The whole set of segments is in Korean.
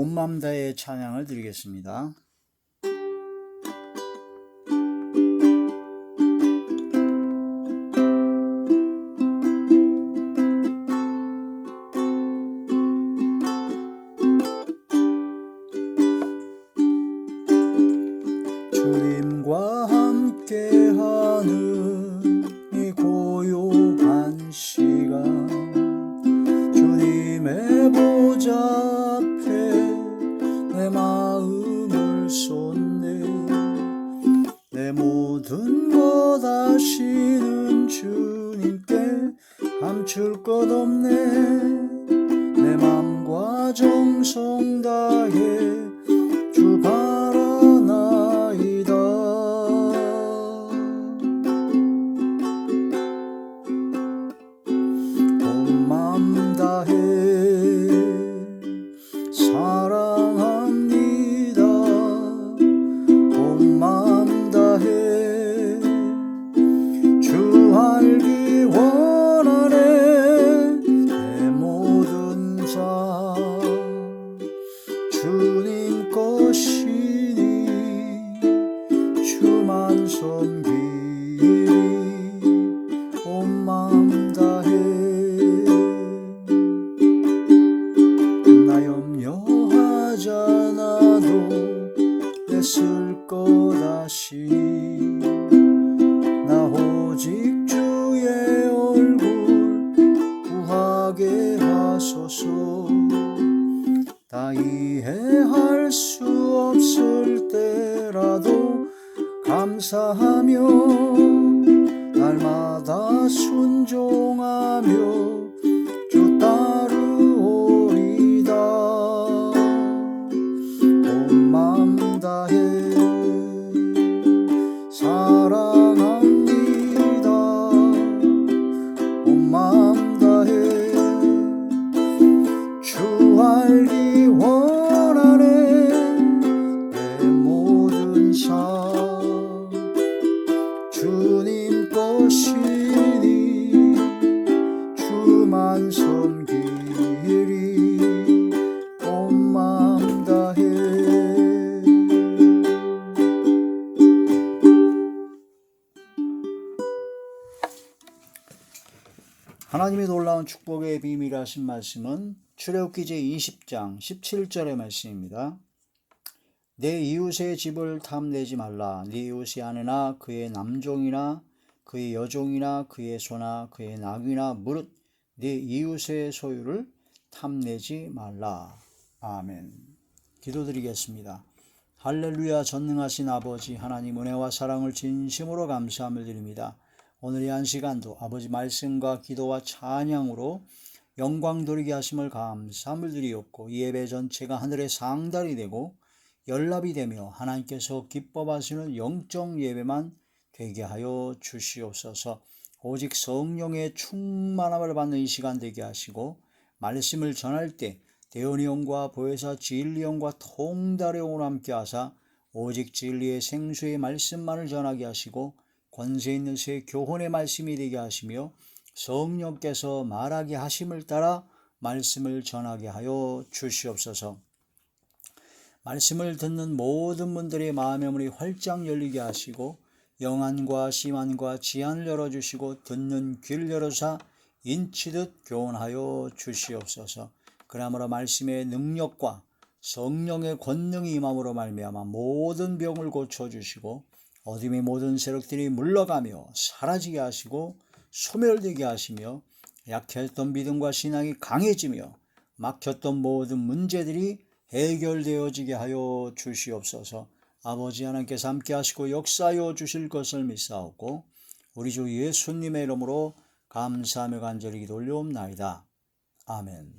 온맘 다의 찬양을 드리겠습니다. 하소서 다 이해할 수 없을 때라도 감사하며 하나님의 놀라운 축복의 비밀하신 말씀은 출애굽기 제 20장 17절의 말씀입니다. 내 이웃의 집을 탐내지 말라. 네 이웃이 아내나 그의 남종이나 그의 여종이나 그의 소나 그의 낙이나 무릇 네 이웃의 소유를 탐내지 말라. 아멘. 기도드리겠습니다. 할렐루야 전능하신 아버지 하나님 은혜와 사랑을 진심으로 감사함을 드립니다. 오늘 이한 시간도 아버지 말씀과 기도와 찬양으로 영광 돌리게 하심을 감사함을 드리옵고 이 예배 전체가 하늘의 상달이 되고 연락이 되며 하나님께서 기뻐하시는 영적 예배만 되게 하여 주시옵소서. 오직 성령의 충만함을 받는 이 시간 되게 하시고 말씀을 전할 때 대원이 형과 보혜사 진리 형과 통달의 영으로 함께 하사 오직 진리의 생수의 말씀만을 전하게 하시고 권세 있는 새 교훈의 말씀이 되게 하시며 성령께서 말하게 하심을 따라 말씀을 전하게 하여 주시옵소서. 말씀을 듣는 모든 분들의 마음의 문이 활짝 열리게 하시고 영안과 심안과 지안을 열어주시고 듣는 귀를 열어사 인치듯 교훈하여 주시옵소서. 그러므로 말씀의 능력과 성령의 권능이 임함으로 말미암아 모든 병을 고쳐주시고 어둠의 모든 세력들이 물러가며 사라지게 하시고 소멸되게 하시며 약했던 믿음과 신앙이 강해지며 막혔던 모든 문제들이 해결되어지게 하여 주시옵소서. 아버지 하나님께서 함께 하시고 역사하여 주실 것을 믿사옵고 우리 주 예수님의 이름으로 감사하며 간절히 기도 올려옵나이다. 아멘.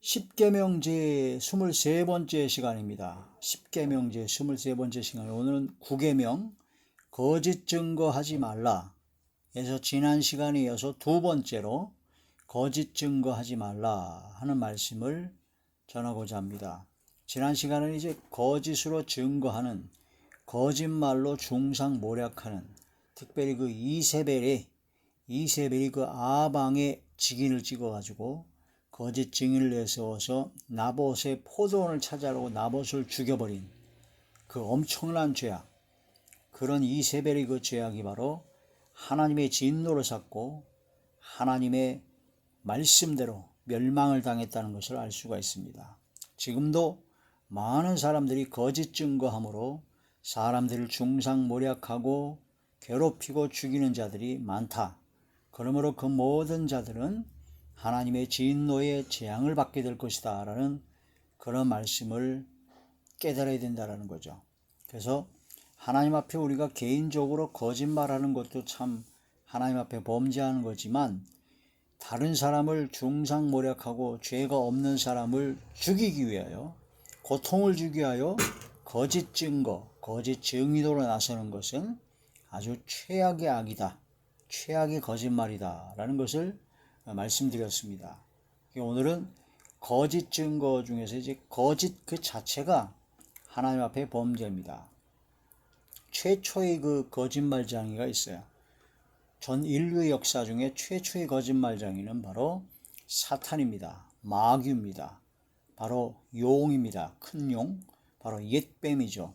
십계명 제 23번째 시간입니다. 십계명 제 23번째 시간. 오늘은 구계명 거짓 증거하지 말라. 에서 지난 시간에 이어서 두 번째로 거짓 증거하지 말라 하는 말씀을 전하고자 합니다. 지난 시간은 이제 거짓으로 증거하는 거짓말로 중상 모략하는 특별히 그 이세벨의 이세벨이 그 아방의 직인을 찍어가지고 거짓 증인을 내세워서 나봇의 포도원을 찾아라고 나봇을 죽여버린 그 엄청난 죄악 그런 이세벨의 그 죄악이 바로 하나님의 진노를 샀고 하나님의 말씀대로 멸망을 당했다는 것을 알 수가 있습니다. 지금도 많은 사람들이 거짓 증거함으로 사람들을 중상모략하고 괴롭히고 죽이는 자들이 많다. 그러므로 그 모든 자들은 하나님의 진노의 재앙을 받게 될 것이다. 라는 그런 말씀을 깨달아야 된다는 거죠. 그래서 하나님 앞에 우리가 개인적으로 거짓말하는 것도 참 하나님 앞에 범죄하는 거지만 다른 사람을 중상모략하고 죄가 없는 사람을 죽이기 위하여 고통을 주기 위하여 거짓 증거, 거짓 증의도로 나서는 것은 아주 최악의 악이다. 최악의 거짓말이다. 라는 것을 말씀드렸습니다. 오늘은 거짓 증거 중에서 이제 거짓 그 자체가 하나님 앞에 범죄입니다. 최초의 그 거짓말장이가 있어요. 전 인류 역사 중에 최초의 거짓말장이는 바로 사탄입니다. 마귀입니다. 바로 용입니다. 큰 용. 바로 옛뱀이죠.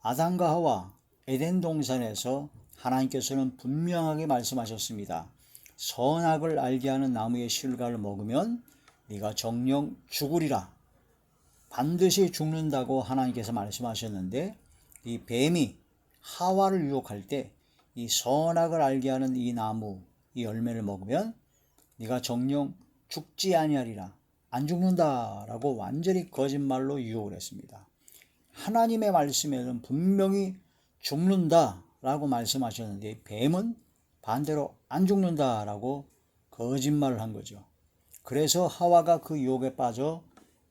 아담과 하와 에덴 동산에서 하나님께서는 분명하게 말씀하셨습니다. 선악을 알게 하는 나무의 실과를 먹으면 네가 정령 죽으리라. 반드시 죽는다고 하나님께서 말씀하셨는데 이 뱀이 하와를 유혹할 때 이 선악을 알게 하는 이 나무 이 열매를 먹으면 네가 정령 죽지 아니하리라 안 죽는다라고 완전히 거짓말로 유혹을 했습니다. 하나님의 말씀에는 분명히 죽는다라고 말씀하셨는데 뱀은 반대로 안 죽는다라고 거짓말을 한 거죠. 그래서 하와가 그 유혹에 빠져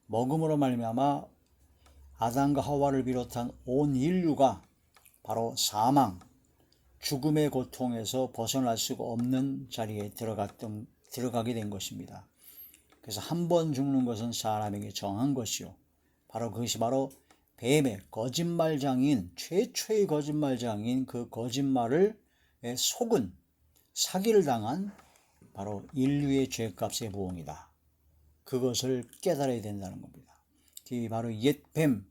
먹음으로 말미암아 아담과 하와를 비롯한 온 인류가 바로 사망, 죽음의 고통에서 벗어날 수가 없는 자리에 들어갔던, 들어가게 된 것입니다. 그래서 한 번 죽는 것은 사람에게 정한 것이요. 바로 그것이 바로 뱀의 거짓말장인, 최초의 거짓말장인 그 거짓말을 속은 사기를 당한 바로 인류의 죄값의 보응이다. 그것을 깨달아야 된다는 겁니다. 그 바로 옛뱀,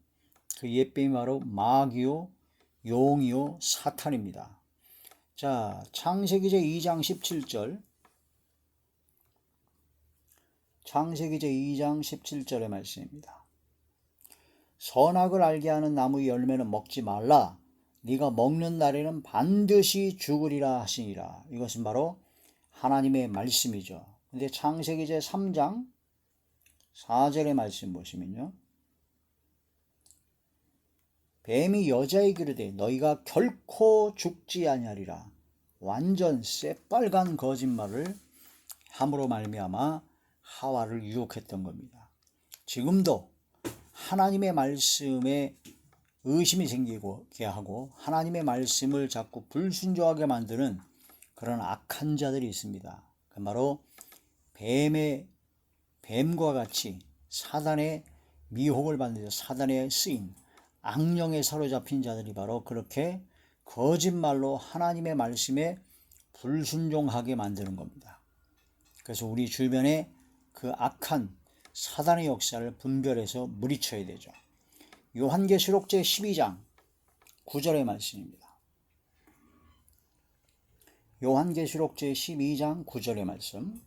그 옛뱀이 바로 마귀요, 용이요, 사탄입니다. 자, 창세기 제 2장 17절. 창세기 제 2장 17절의 말씀입니다. 선악을 알게 하는 나무의 열매는 먹지 말라. 네가 먹는 날에는 반드시 죽으리라 하시니라. 이것은 바로 하나님의 말씀이죠. 근데 창세기 제 3장 4절의 말씀 보시면요. 뱀이 여자에게 이르되 너희가 결코 죽지 아니하리라. 완전 새빨간 거짓말을 함으로 말미암아 하와를 유혹했던 겁니다. 지금도 하나님의 말씀에 의심이 생기게 하고 하나님의 말씀을 자꾸 불순종하게 만드는 그런 악한 자들이 있습니다. 그 바로 뱀의 뱀과 같이 사단의 미혹을 받는 사단의 쓰임 악령에 사로잡힌 자들이 바로 그렇게 거짓말로 하나님의 말씀에 불순종하게 만드는 겁니다. 그래서 우리 주변에 그 악한 사단의 역사를 분별해서 물리쳐야 되죠. 요한계시록 제 12장 9절의 말씀입니다. 요한계시록 제 12장 9절의 말씀.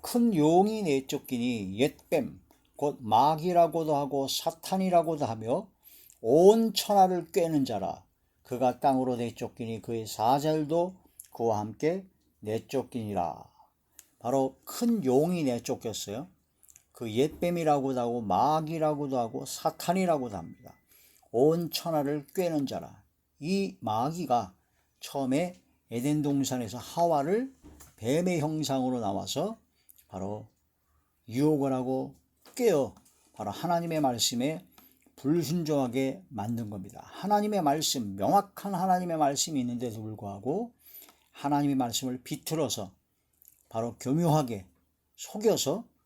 큰 용이 내쫓기니 옛뱀 곧 마귀라고도 하고 사탄이라고도 하며 온 천하를 꿰는 자라 그가 땅으로 내쫓기니 그의 사절도 그와 함께 내쫓기니라 바로 큰 용이 내쫓겼어요 그 옛뱀이라고도 하고 마귀라고도 하고 사탄이라고도 합니다 온 천하를 꿰는 자라 이 마귀가 처음에 에덴 동산에서 하와를 뱀의 형상으로 나와서 바로 유혹을 하고 깨어 바로 하나님의 말씀에 불순종하게 만든 겁니다. 하나님의 말씀, 명확한 하나님의 말씀이 있는데도 불구하고 하나님의 말씀을 비틀어서 바로 교묘하게 속여서 어,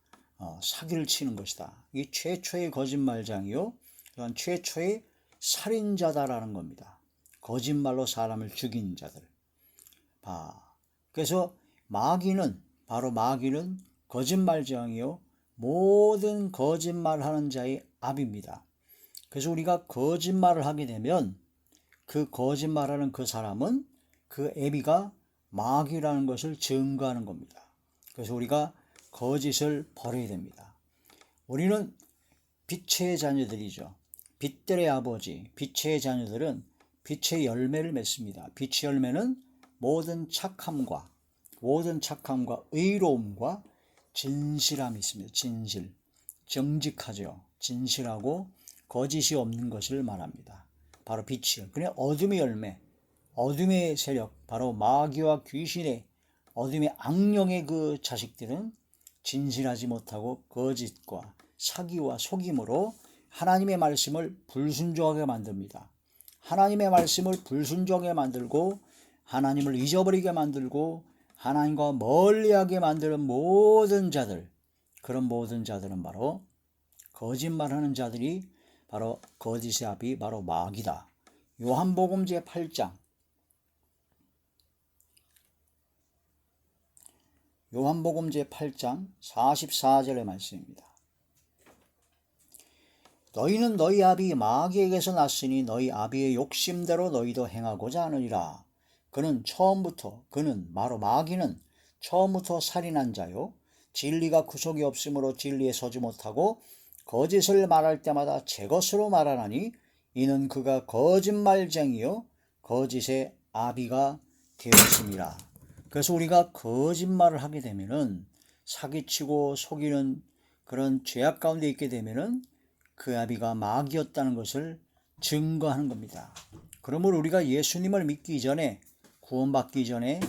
사기를 치는 것이다. 이 최초의 거짓말장이요. 또한 최초의 살인자다라는 겁니다. 거짓말로 사람을 죽인 자들. 아, 그래서 마귀는 바로 마귀는 거짓말쟁이요 모든 거짓말하는 자의 압입니다. 그래서 우리가 거짓말을 하게 되면 그 거짓말하는 그 사람은 그 애비가 마귀라는 것을 증거하는 겁니다. 그래서 우리가 거짓을 버려야 됩니다. 우리는 빛의 자녀들이죠. 빛들의 아버지, 빛의 자녀들은 빛의 열매를 맺습니다. 빛의 열매는 모든 착함과 모든 착함과 의로움과 진실함이 있습니다. 진실. 정직하죠. 진실하고 거짓이 없는 것을 말합니다. 바로 빛이요. 그냥 어둠의 열매, 어둠의 세력, 바로 마귀와 귀신의 어둠의 악령의 그 자식들은 진실하지 못하고 거짓과 사기와 속임으로 하나님의 말씀을 불순종하게 만듭니다. 하나님의 말씀을 불순종하게 만들고 하나님을 잊어버리게 만들고 하나님과 멀리하게 만드는 모든 자들 그런 모든 자들은 바로 거짓말하는 자들이 바로 거짓의 압이 바로 마귀다. 요한복음 제 8장 요한복음 제 8장 44절의 말씀입니다. 너희는 너희 아비 마귀에게서 났으니 너희 아비의 욕심대로 너희도 행하고자 하느니라. 그는 처음부터 그는 바로 마귀는 처음부터 살인한 자요 진리가 구속이 없으므로 진리에 서지 못하고 거짓을 말할 때마다 제 것으로 말하나니 이는 그가 거짓말쟁이요 거짓의 아비가 되었습니다. 그래서 우리가 거짓말을 하게 되면은 사기치고 속이는 그런 죄악 가운데 있게 되면은 그 아비가 마귀였다는 것을 증거하는 겁니다. 그러므로 우리가 예수님을 믿기 전에 구원받기 전에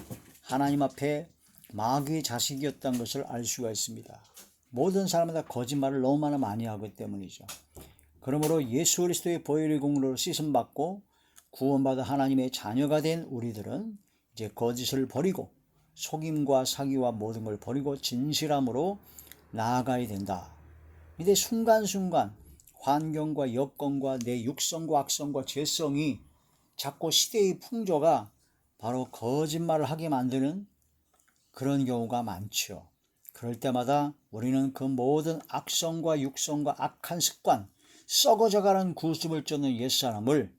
하나님 앞에 마귀의 자식이었다는 것을 알 수가 있습니다. 모든 사람마다 거짓말을 너무나 많이 하기 때문이죠. 그러므로 예수 그리스도의 보혈의 공로로 씻음 받고 구원받아 하나님의 자녀가 된 우리들은 이제 거짓을 버리고 속임과 사기와 모든 걸 버리고 진실함으로 나아가야 된다. 근데 순간순간 환경과 여건과 내 육성과 악성과 죄성이 자꾸 시대의 풍조가 바로 거짓말을 하게 만드는 그런 경우가 많죠. 그럴 때마다 우리는 그 모든 악성과 육성과 악한 습관, 썩어져가는 구습을 쫓는 옛사람을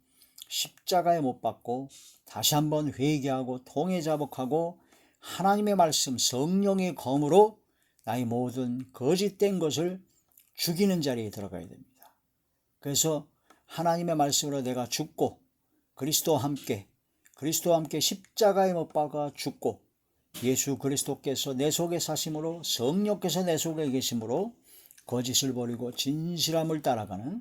십자가에 못 박고 다시 한번 회개하고 통해 자복하고 하나님의 말씀 성령의 검으로 나의 모든 거짓된 것을 죽이는 자리에 들어가야 됩니다. 그래서 하나님의 말씀으로 내가 죽고 그리스도와 함께 그리스도와 함께 십자가에 못 박아 죽고 예수 그리스도께서 내 속에 사심으로 성령께서 내 속에 계심으로 거짓을 버리고 진실함을 따라가는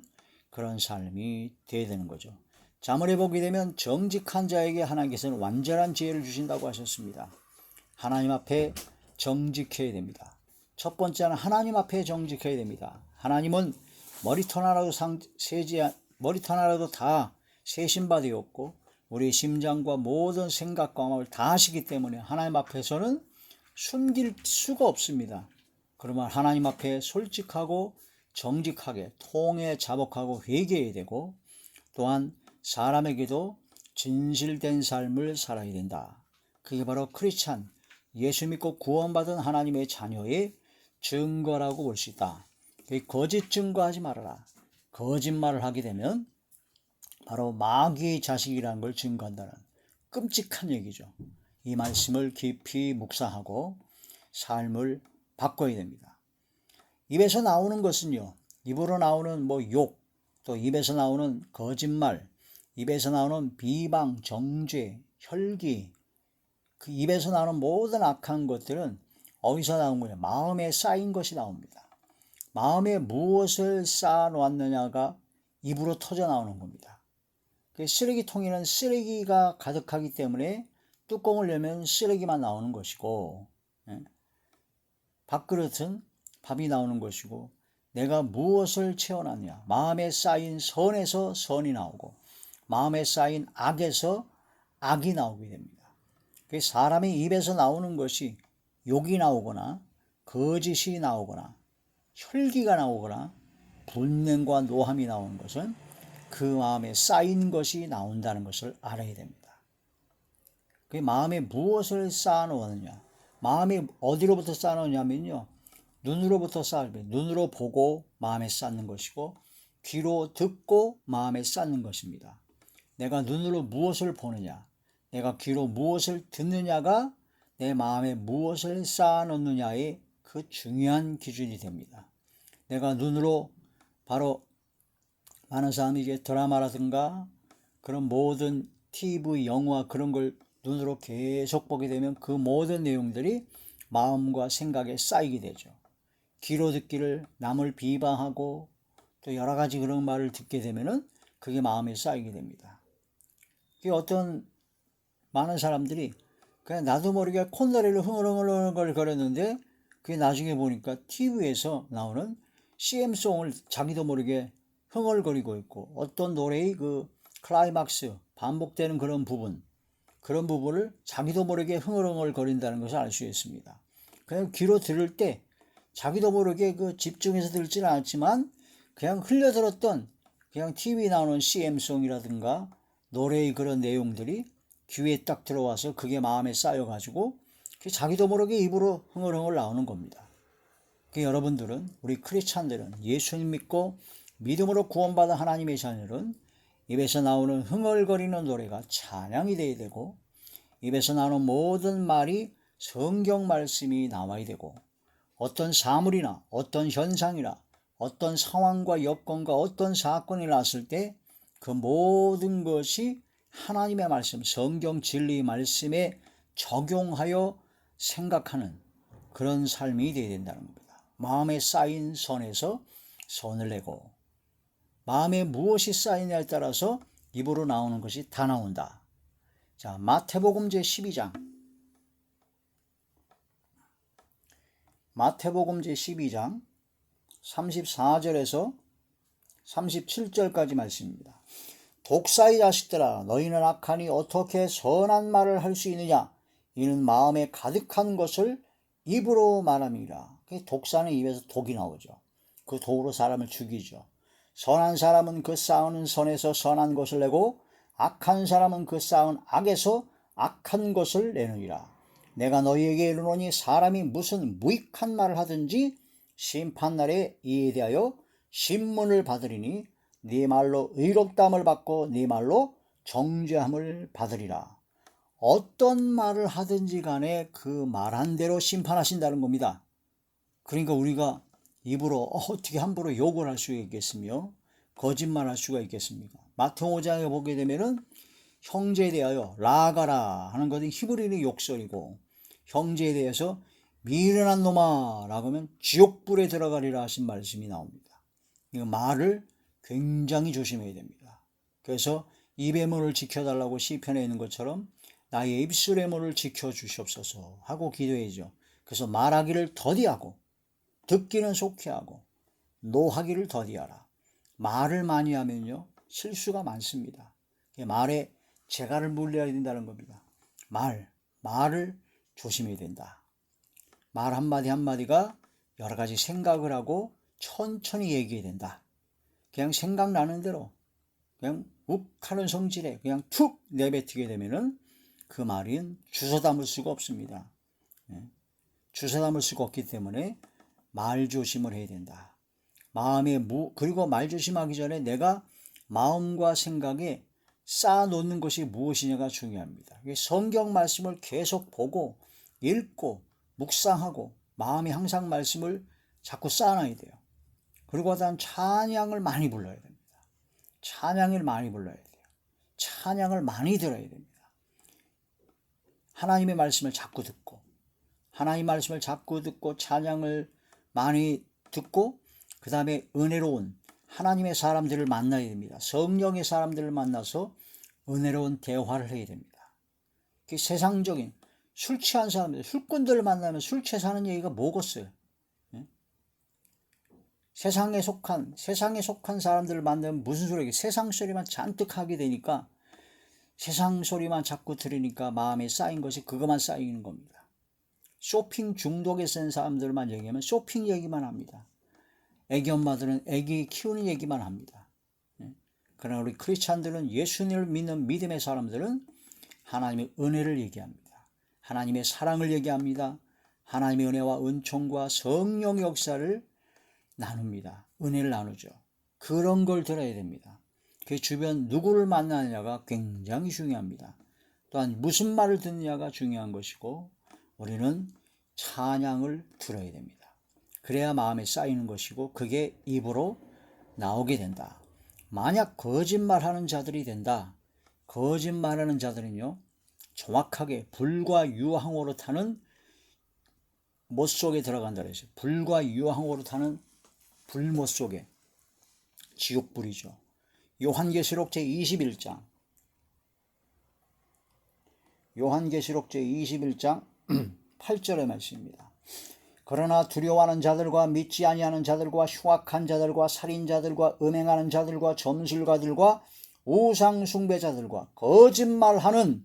그런 삶이 되어야 되는 거죠. 자문해 보게 되면 정직한 자에게 하나님께서는 완전한 지혜를 주신다고 하셨습니다. 하나님 앞에 정직해야 됩니다. 첫 번째는 하나님 앞에 정직해야 됩니다. 하나님은 머리털 하나도 상, 세지, 머리털 하나도 다 세신 바 되었고, 우리 심장과 모든 생각과 마음을 다 하시기 때문에 하나님 앞에서는 숨길 수가 없습니다. 그러면 하나님 앞에 솔직하고 정직하게 통해 자복하고 회개해야 되고 또한 사람에게도 진실된 삶을 살아야 된다. 그게 바로 크리스찬 예수 믿고 구원받은 하나님의 자녀의 증거라고 볼 수 있다. 거짓 증거하지 말아라. 거짓말을 하게 되면 바로 마귀의 자식이라는 걸 증거한다는 끔찍한 얘기죠. 이 말씀을 깊이 묵상하고 삶을 바꿔야 됩니다. 입에서 나오는 것은요, 입으로 나오는 뭐 욕, 또 입에서 나오는 거짓말, 입에서 나오는 비방, 정죄, 혈기, 그 입에서 나오는 모든 악한 것들은 어디서 나온 거냐? 마음에 쌓인 것이 나옵니다. 마음에 무엇을 쌓아 놓았느냐가 입으로 터져 나오는 겁니다. 그 쓰레기통에는 쓰레기가 가득하기 때문에 뚜껑을 열면 쓰레기만 나오는 것이고, 예? 밥그릇은 밥이 나오는 것이고, 내가 무엇을 채워놨냐? 마음에 쌓인 선에서 선이 나오고, 마음에 쌓인 악에서 악이 나오게 됩니다. 그 사람의 입에서 나오는 것이 욕이 나오거나 거짓이 나오거나 혈기가 나오거나 분냉과 노함이 나오는 것은 그 마음에 쌓인 것이 나온다는 것을 알아야 됩니다. 그 마음에 무엇을 쌓아놓았느냐? 마음이 어디로부터 쌓아놓냐면요. 눈으로부터 쌓을 눈으로 보고 마음에 쌓는 것이고 귀로 듣고 마음에 쌓는 것입니다. 내가 눈으로 무엇을 보느냐, 내가 귀로 무엇을 듣느냐가 내 마음에 무엇을 쌓아놓느냐의 그 중요한 기준이 됩니다. 내가 눈으로 바로 많은 사람이 이제 드라마라든가 그런 모든 TV, 영화 그런 걸 눈으로 계속 보게 되면 그 모든 내용들이 마음과 생각에 쌓이게 되죠. 귀로 듣기를 남을 비방하고 또 여러 가지 그런 말을 듣게 되면은 그게 마음에 쌓이게 됩니다. 그 어떤 많은 사람들이 그냥 나도 모르게 콧노래를 흥얼흥얼 거렸는데 그게 나중에 보니까 TV에서 나오는 CM송을 자기도 모르게 흥얼거리고 있고 어떤 노래의 그 클라이막스 반복되는 그런 부분 그런 부분을 자기도 모르게 흥얼흥얼 거린다는 것을 알 수 있습니다. 그냥 귀로 들을 때 자기도 모르게 그 집중해서 들지는 않지만 그냥 흘려들었던 그냥 TV 나오는 CM송이라든가 노래의 그런 내용들이 귀에 딱 들어와서 그게 마음에 쌓여가지고 자기도 모르게 입으로 흥얼흥얼 나오는 겁니다. 그 여러분들은 우리 크리스찬들은 예수님 믿고 믿음으로 구원받은 하나님의 자녀는 입에서 나오는 흥얼거리는 노래가 찬양이 되어야 되고 입에서 나오는 모든 말이 성경 말씀이 나와야 되고 어떤 사물이나 어떤 현상이나 어떤 상황과 여건과 어떤 사건이 났을 때 그 모든 것이 하나님의 말씀, 성경 진리 말씀에 적용하여 생각하는 그런 삶이 되어야 된다는 겁니다. 마음에 쌓인 선에서 선을 내고 마음에 무엇이 쌓이냐에 따라서 입으로 나오는 것이 다 나온다. 자, 마태복음 제 12장. 마태복음 제 12장 34절에서 37절까지 말씀입니다. 독사의 자식들아 너희는 악하니 어떻게 선한 말을 할 수 있느냐 이는 마음에 가득한 것을 입으로 말함이라. 독사는 입에서 독이 나오죠. 그 독으로 사람을 죽이죠. 선한 사람은 그 쌓은 선에서 선한 것을 내고 악한 사람은 그 쌓은 악에서 악한 것을 내느니라. 내가 너희에게 이르노니 사람이 무슨 무익한 말을 하든지 심판날에 이에 대하여 신문을 받으리니 네 말로 의롭담을 받고 네 말로 정죄함을 받으리라. 어떤 말을 하든지 간에 그 말한 대로 심판하신다는 겁니다. 그러니까 우리가 입으로 어떻게 함부로 욕을 할수 있겠으며 거짓말 할 수가 있겠습니까? 마태오 5장에 보게 되면은 형제에 대하여 라가라 하는 것은 히브리의 욕설이고 형제에 대해서 미련한 놈아 라고 하면 지옥불에 들어가리라 하신 말씀이 나옵니다. 이 말을 굉장히 조심해야 됩니다. 그래서 입의 문을 지켜달라고 시편에 있는 것처럼 나의 입술의 문을 지켜주시옵소서 하고 기도해죠. 그래서 말하기를 더디하고 듣기는 속히 하고 노하기를 더디하라. 말을 많이 하면요 실수가 많습니다. 말에 재갈을 물려야 된다는 겁니다. 말, 말을 조심해야 된다. 말 한마디 한마디가 여러 가지 생각을 하고 천천히 얘기해야 된다. 그냥 생각나는 대로 그냥 욱하는 성질에 그냥 툭 내뱉게 되면은 그 말은 주워 담을 수가 없습니다. 예. 주워 담을 수가 없기 때문에 말 조심을 해야 된다. 마음에 무 그리고 말 조심하기 전에 내가 마음과 생각에 쌓아놓는 것이 무엇이냐가 중요합니다. 성경 말씀을 계속 보고 읽고 묵상하고 마음이 항상 말씀을 자꾸 쌓아놔야 돼요. 그리고 단 찬양을 많이 불러야 됩니다. 찬양을 많이 불러야 돼요. 찬양을 많이 들어야 됩니다. 하나님의 말씀을 자꾸 듣고 하나님 말씀을 자꾸 듣고 찬양을 많이 듣고 그 다음에 은혜로운 하나님의 사람들을 만나야 됩니다. 성령의 사람들을 만나서 은혜로운 대화를 해야 됩니다. 세상적인 술 취한 사람들, 술꾼들을 만나면 술 취해서 하는 얘기가 뭐겠어요? 예? 세상에 속한, 세상에 속한 사람들을 만나면 무슨 소리겠 세상 소리만 잔뜩 하게 되니까 세상 소리만 자꾸 들으니까 마음에 쌓인 것이 그것만 쌓이는 겁니다. 쇼핑 중독에 쓴 사람들만 얘기하면 쇼핑 얘기만 합니다. 애기 엄마들은 애기 키우는 얘기만 합니다. 예? 그러나 우리 크리스찬들은 예수님을 믿는 믿음의 사람들은 하나님의 은혜를 얘기합니다. 하나님의 사랑을 얘기합니다. 하나님의 은혜와 은총과 성령 역사를 나눕니다. 은혜를 나누죠. 그런 걸 들어야 됩니다. 그 주변 누구를 만나느냐가 굉장히 중요합니다. 또한 무슨 말을 듣느냐가 중요한 것이고 우리는 찬양을 들어야 됩니다. 그래야 마음에 쌓이는 것이고 그게 입으로 나오게 된다. 만약 거짓말하는 자들이 된다. 거짓말하는 자들은요. 정확하게 불과 유황으로 타는 못 속에 들어간다 그랬어요. 불과 유황으로 타는 불못 속에 지옥불이죠. 요한계시록 제21장 요한계시록 제21장 8절의 말씀입니다. 그러나 두려워하는 자들과 믿지 아니하는 자들과 흉악한 자들과 살인자들과 음행하는 자들과 점술가들과 우상 숭배자들과 거짓말하는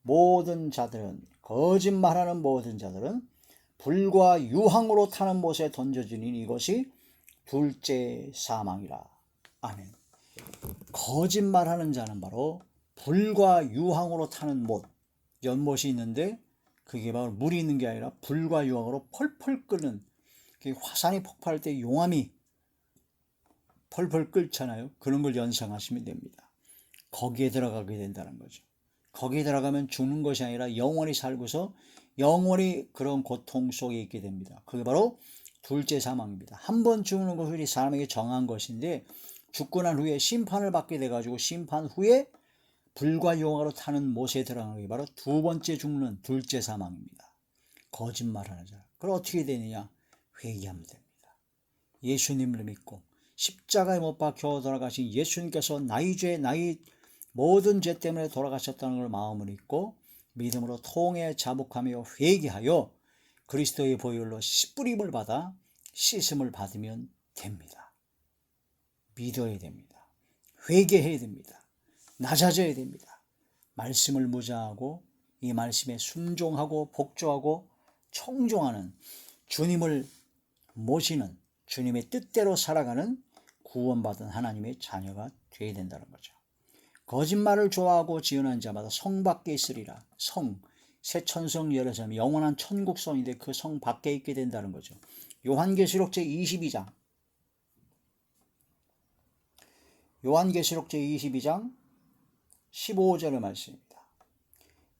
모든 자들은 거짓말하는 모든 자들은 불과 유황으로 타는 못에 던져지니 이것이 둘째 사망이라. 아멘. 거짓말하는 자는 바로 불과 유황으로 타는 못, 연못이 있는데 그게 바로 물이 있는 게 아니라 불과 유황으로 펄펄 끓는 화산이 폭발할 때 용암이 펄펄 끓잖아요. 그런 걸 연상하시면 됩니다. 거기에 들어가게 된다는 거죠. 거기에 들어가면 죽는 것이 아니라 영원히 살고서 영원히 그런 고통 속에 있게 됩니다. 그게 바로 둘째 사망입니다. 한 번 죽는 것이 사람에게 정한 것인데 죽고 난 후에 심판을 받게 돼가지고 심판 후에 불과 용화로 타는 못에 들어가는 게 바로 두 번째 죽는 둘째 사망입니다. 거짓말하는 자. 그럼 어떻게 되느냐? 회개하면 됩니다. 예수님을 믿고 십자가에 못 박혀 돌아가신 예수님께서 나의 죄, 나의 모든 죄 때문에 돌아가셨다는 걸 마음을 잊고 믿음으로 통해 자복하며 회개하여 그리스도의 보혈로 씨뿌림을 받아 씻음을 받으면 됩니다. 믿어야 됩니다. 회개해야 됩니다. 낮아져야 됩니다. 말씀을 무자하고 이 말씀에 순종하고 복종하고 청종하는 주님을 모시는 주님의 뜻대로 살아가는 구원받은 하나님의 자녀가 되어야 된다는 거죠. 거짓말을 좋아하고 지은한 자마다 성 밖에 있으리라. 성, 새 천성 열어서 영원한 천국성인데 그 성 밖에 있게 된다는 거죠. 요한계시록 제22장 요한계시록 제22장 15절의 말씀입니다.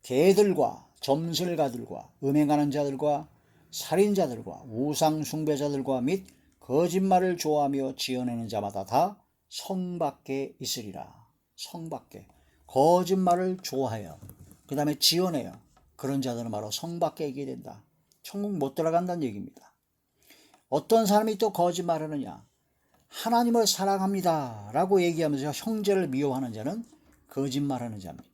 개들과 점술가들과 음행하는 자들과 살인자들과 우상 숭배자들과 및 거짓말을 좋아하며 지어내는 자마다 다 성 밖에 있으리라. 성 밖에 거짓말을 좋아해요. 그 다음에 지어내요. 그런 자들은 바로 성 밖에 있게 된다. 천국 못 들어간다는 얘기입니다. 어떤 사람이 또 거짓말하느냐? 하나님을 사랑합니다. 라고 얘기하면서 형제를 미워하는 자는 거짓말하는 자입니다.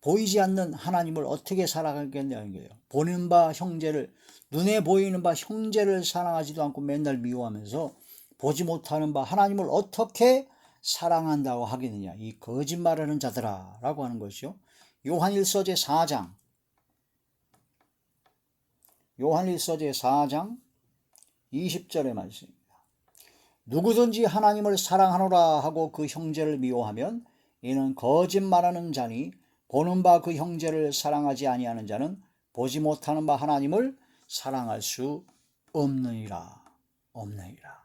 보이지 않는 하나님을 어떻게 사랑하겠냐는 거예요. 보는 바 형제를 눈에 보이는 바 형제를 사랑하지도 않고 맨날 미워하면서 보지 못하는 바 하나님을 어떻게 사랑한다고 하겠느냐. 이 거짓말하는 자들아 라고 하는 것이요. 요한일서 제 4장. 요한일서 제 4장 20절의 말씀입니다. 누구든지 하나님을 사랑하노라 하고 그 형제를 미워하면 이는 거짓말하는 자니 보는 바 그 형제를 사랑하지 아니하는 자는 보지 못하는 바 하나님을 사랑할 수 없느니라. 없느니라.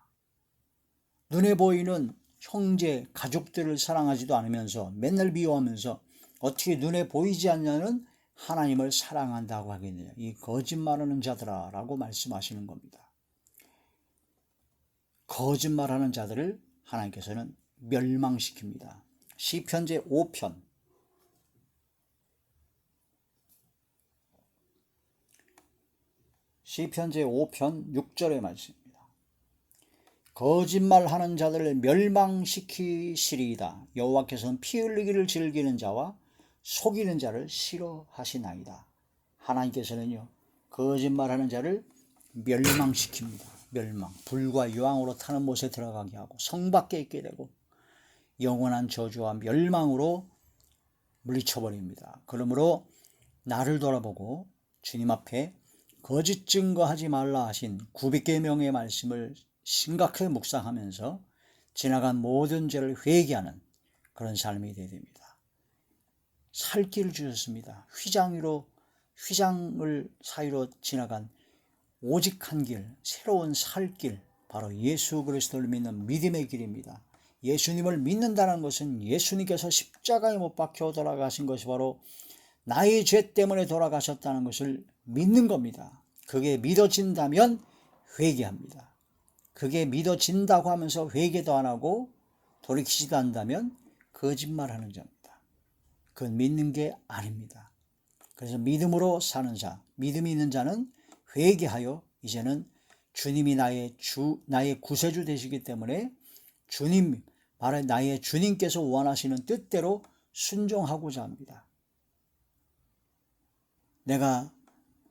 눈에 보이는 형제 가족들을 사랑하지도 않으면서 맨날 미워하면서 어떻게 눈에 보이지 않냐는 하나님을 사랑한다고 하겠느냐 이 거짓말하는 자들아 라고 말씀하시는 겁니다. 거짓말하는 자들을 하나님께서는 멸망시킵니다. 시편 제 5편 시편 제 5편 6절의 말씀입니다. 거짓말하는 자들을 멸망시키시리이다. 여호와께서는 피 흘리기를 즐기는 자와 속이는 자를 싫어하시나이다. 하나님께서는요 거짓말하는 자를 멸망시킵니다. 멸망, 불과 유황으로 타는 못에 들어가게 하고 성 밖에 있게 되고 영원한 저주와 멸망으로 물리쳐버립니다. 그러므로 나를 돌아보고 주님 앞에 거짓 증거하지 말라 하신 900개명의 말씀을 심각하게 묵상하면서 지나간 모든 죄를 회개하는 그런 삶이 되야 됩니다. 살 길을 주셨습니다. 휘장 위로 휘장을 사이로 지나간 오직 한 길, 새로운 살 길, 바로 예수 그리스도를 믿는 믿음의 길입니다. 예수님을 믿는다는 것은 예수님께서 십자가에 못 박혀 돌아가신 것이 바로 나의 죄 때문에 돌아가셨다는 것을 믿는 겁니다. 그게 믿어진다면 회개합니다. 그게 믿어진다고 하면서 회개도 안 하고 돌이키지도 않다면 거짓말하는 자입니다. 그건 믿는 게 아닙니다. 그래서 믿음으로 사는 자, 믿음이 있는 자는 회개하여 이제는 주님이 나의 주, 나의 구세주 되시기 때문에 주님, 바로 나의 주님께서 원하시는 뜻대로 순종하고자 합니다. 내가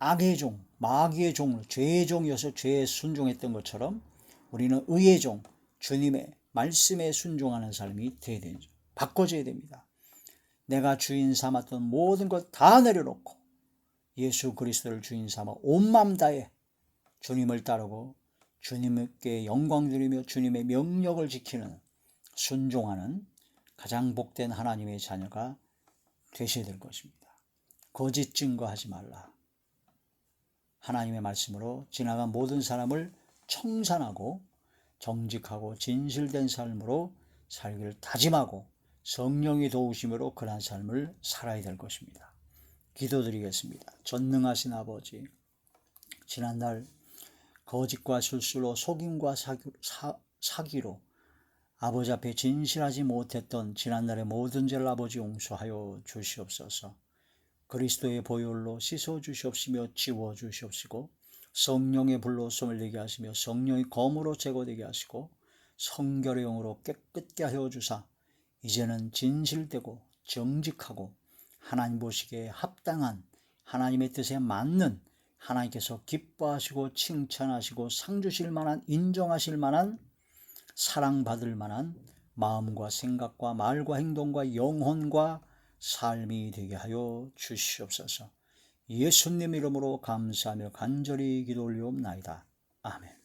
악의 종, 마귀의 종, 죄의 종이어서 죄에 순종했던 것처럼 우리는 의의 종, 주님의 말씀에 순종하는 삶이 되어야 되죠. 바꿔져야 됩니다. 내가 주인 삼았던 모든 것 다 내려놓고 예수 그리스도를 주인 삼아 온맘 다해 주님을 따르고 주님께 영광 드리며 주님의 명령을 지키는 순종하는 가장 복된 하나님의 자녀가 되셔야 될 것입니다. 거짓 증거하지 말라. 하나님의 말씀으로 지나간 모든 사람을 청산하고 정직하고 진실된 삶으로 살기를 다짐하고 성령이 도우심으로 그러한 삶을 살아야 될 것입니다. 기도드리겠습니다. 전능하신 아버지, 지난날 거짓과 실수로 속임과 사기, 사, 사기로 아버지 앞에 진실하지 못했던 지난날의 모든 죄를 아버지 용서하여 주시옵소서. 그리스도의 보혈로 씻어 주시옵시며 지워 주시옵시고 성령의 불로 내게 하시며 성령의 검으로 제거되게 하시고 성결의 영으로 깨끗게 하여 주사 이제는 진실되고 정직하고 하나님 보시기에 합당한 하나님의 뜻에 맞는 하나님께서 기뻐하시고 칭찬하시고 상 주실 만한 인정하실 만한 사랑받을 만한 마음과 생각과 말과 행동과 영혼과 삶이 되게 하여 주시옵소서. 예수님 이름으로 감사하며 간절히 기도 올리옵나이다. 아멘.